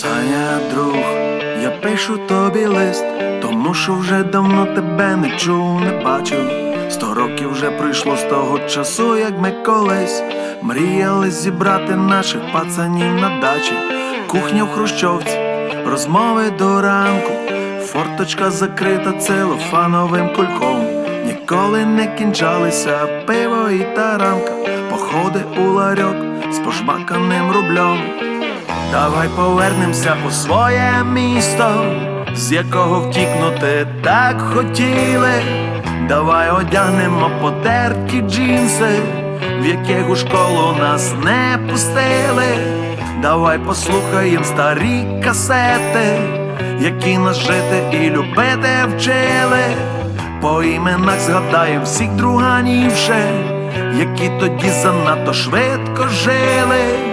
Саня, друг, я пишу тобі лист, тому що вже давно тебе не чув, не бачив. Сто років вже пройшло з того часу, як ми колись мріяли зібрати наших пацанів на дачі, кухня в Хрущовці, розмови до ранку, форточка закрита целофановим кульком. Ніколи не кінчалися пиво і таранка, походи у ларьок з пожмаканим рублем. Давай повернемося у своє місто, з якого втікнути так хотіли. Давай одягнемо потерті джинси, в яких у школу нас не пустили. Давай послухаєм старі касети, які нас жити і любити вчили. По іменах згадаєм всіх друганів ще, які тоді занадто швидко жили.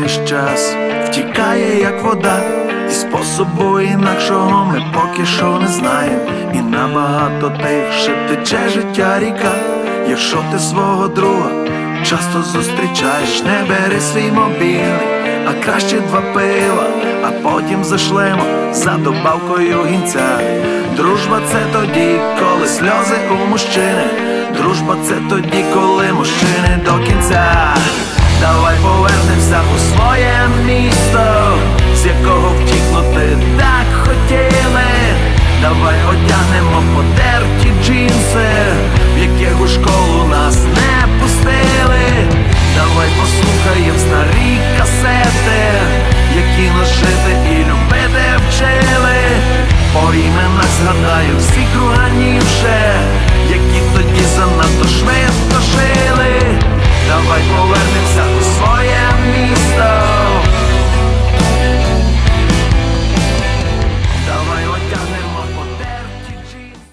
Знаєш, час втікає, як вода, і способу інакшого ми поки що не знаємо. І набагато тихше тече життя ріка. Якщо ти свого друга часто зустрічаєш, не бери свій мобільний, а краще два пива, а потім зашлемо за добавкою гінця. Дружба це тоді, коли сльози у мужчини. Дружба це тоді, коли мужчини до кінця. Давай повернемося у своє місто, з якого втікнути так хотіли. Давай одягнемо потерті джинси, в яких у школу нас не пустили. Давай послухаєм старі касети, які нас жити і любити вчили. По іменах згадаю всіх друганів